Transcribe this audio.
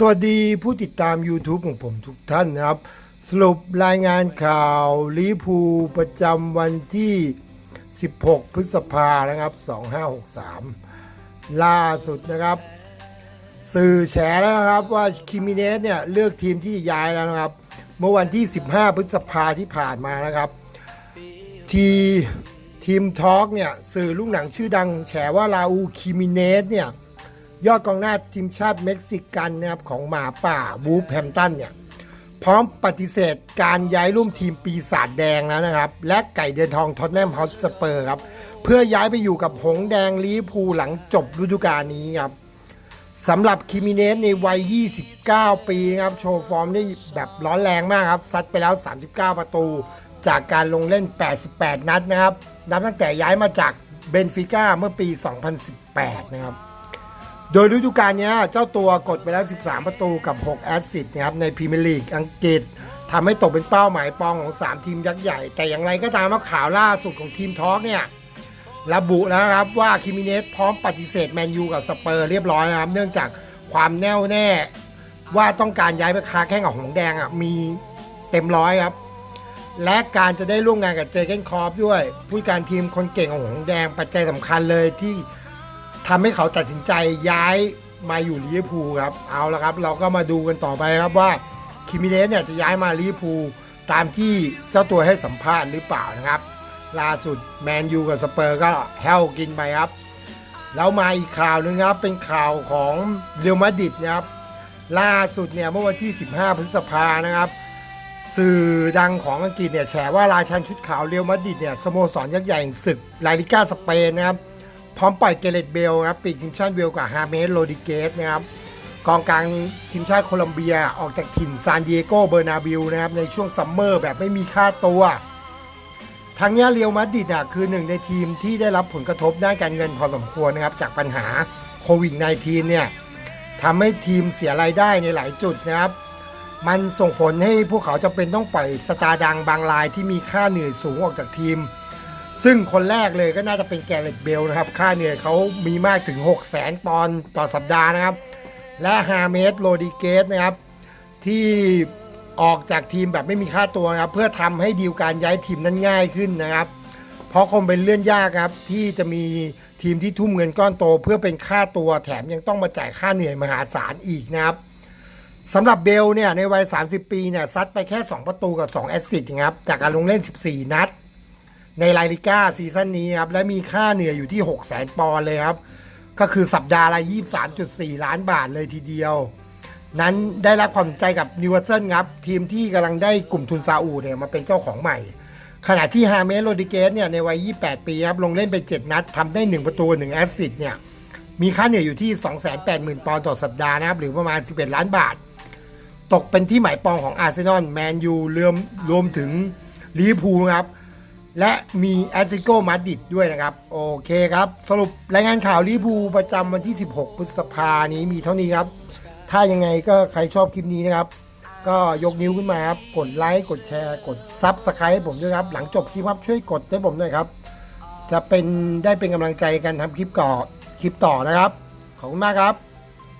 สวัสดีผู้ติดตาม YouTube ของผมทุกท่านนะครับ สรุปรายงานข่าวลิพูประจำวันที่ 16 พฤษภานะครับ 2563 ล่าสุดนะครับ สื่อแฉแล้วนะครับว่าคิมิเนสเนี่ย เลือกทีมที่ย้ายแล้วนะครับ เมื่อวันที่ 15 พฤษภาที่ผ่านมานะครับ ทีทีมทอล์กเนี่ย สื่อลูกหนังชื่อดัง แฉว่าลาอูคิมิเนสเนี่ย ยอดกองหน้าทีมชาติเม็กซิกันนะครับของหมาป่าบูฟแฮมตันเนี่ยพร้อมปฏิเสธการย้ายร่วมทีมปีศาจแดงแล้วนะครับ และไก่เดือนทองท็อตแนมฮอสสเปอร์ครับ เพื่อย้ายไปอยู่กับหงแดงลิเวอร์พูลหลังจบฤดูกาลนี้ครับสำหรับคิมิเนสในวัย 29 ปีนะครับ โชว์ฟอร์มได้แบบร้อนแรงมากครับ ซัดไปแล้ว 39 ประตู จากการลงเล่น 88 นัดนะครับ นับตั้งแต่ย้ายมาจากเบนฟิก้าเมื่อปี 2018 นะครับ โดยฤดูกาลนี้เจ้าตัวกดไปแล้ว 13 ประตูกับ 6 แอสซิสต์นะครับในพรีเมียร์ลีกอังกฤษทำให้ตกเป็นเป้าหมายปองของ 3 ทีมยักษ์ใหญ่ แต่อย่างไรก็ตามว่าข่าวล่าสุดของทีมทอล์กเนี่ยระบุแล้วนะครับว่าคิมิเนสพร้อมปฏิเสธแมนยูกับสเปอร์เรียบร้อยนะครับ เนื่องจากความแน่วแน่ ว่าต้องการย้ายไปค้าแข่งกับหงแดงอะมีเต็มร้อยครับ และการจะได้ร่วมงานกับเจเกนคอฟด้วย ผู้การทีมคนเก่งของหงแดงปัจจัยสำคัญเลยที่ ทำให้เขาตัดสินใจย้ายมาอยู่ลิเวอร์พูลครับ เอาละครับ เราก็มาดูกันต่อไปครับว่าคิมิเนสเนี่ยจะย้ายมาลิเวอร์พูลตามที่เจ้าตัวให้สัมภาษณ์หรือเปล่านะครับ ล่าสุดแมนยูกับสเปอร์ก็แฮวกินไปครับ แล้วมาอีกข่าวนึงครับเป็นข่าวของเรอัลมาดริดนะครับ ล่าสุดเนี่ยเมื่อวันที่ 15 พฤษภานะครับ สื่อดังของอังกฤษเนี่ยแฉว่าราชันชุดขาวเรอัลมาดริดเนี่ยสโมสรยักษ์ใหญ่แห่งศึกลาลิก้าสเปนนะครับ พร้อมปล่อยเกเรตเบลนะครับปีกทีมชาติเวลกับฮาเมสโรดิเกสนะครับกองกลางทีมชาติโคลอมเบียออกจากถิ่นซานดิเอโกเบอร์นาบิลนะครับในช่วงซัมเมอร์แบบไม่มีค่าตัวทางนี้เรียวมาดริดอะคือหนึ่งในทีมที่ได้รับผลกระทบด้านการเงินพอสมควรนะครับจากปัญหาโควิด -19 เนี่ยทำให้ทีมเสียรายได้ในหลายจุดนะครับ มันส่งผลให้พวกเขาจะเป็นต้องปล่อยสตาร์ดังบางรายที่มีค่าเหนื่อยสูงออกจากทีม ซึ่งคนแรกเลยก็น่าจะเป็นแกเรตเบลนะครับ ค่าเหนื่อยเขามีมากถึง 6 0 0 0 0ปอนด์ต่อสัปดาห์นะครับ และฮาเมสโรดิเกสนะครับ ที่ออกจากทีมแบบไม่มีค่าตัวนะครับ เพื่อทำให้ดีลการย้ายทีมนั้นง่ายขึ้นนะครับ เพราะคงเป็นเรื่องยากครับ ที่จะมีทีมที่ทุ่มเงินก้อนโต เพื่อเป็นค่าตัวแถมยังต้องมาจ่ายค่าเหนื่อยมหาศาลอีกนะครับสำหรับเบลเนี่ยในวัย 30 ปีเนี่ยซัดไปแค่ 2 ประตูกับ 2 แอสซิสต์นะครับจากการลงเล่น 14 นัด ในลาลิก้าซีซั่นนี้ครับ และมีค่าเหนื่อยอยู่ที่ 6 0 0 0 0 0 ปอนด์เลยครับ ก็คือสัปดาห์ละ 23.4 ล้านบาทเลยทีเดียว นั้นได้รับความสนใจกับนิวเซิลครับ ทีมที่กำลังได้กลุ่มทุนซาอุเนี่ยมาเป็นเจ้าของใหม่ ขณะที่ฮาเมสโรดิเกสเนี่ยในวัย 28 ปีครับลงเล่นไป 7 นัดทำได้ 1 ประตู 1 แอสซิสต์เนี่ยมีค่าเหนื่อยอยู่ที่ 280,000 ปอนด์ต่อสัปดาห์นะครับหรือประมาณ 11 ล้านบาท ตกเป็นที่หมายปองของอาร์เซนอลแมนยูรวมรวมถึงลิเวอร์พูลครับ และมีแอตติโกมาดิดด้วยนะครับ โอเคครับ สรุปรายงานข่าวลิพูประจำวันที่ 16 พฤษภานี้มีเท่านี้ครับ ถ้ายังไงก็ใครชอบคลิปนี้นะครับ ก็ยกนิ้วขึ้นมาครับ กดไลค์ กดแชร์ กดซับสไครต์ให้ผมด้วยครับ หลังจบคลิปครับช่วยกดให้ผมหน่อยครับ จะเป็นได้เป็นกำลังใจในการทำคลิปก่อคลิปต่อนะครับ ขอบคุณมากครับ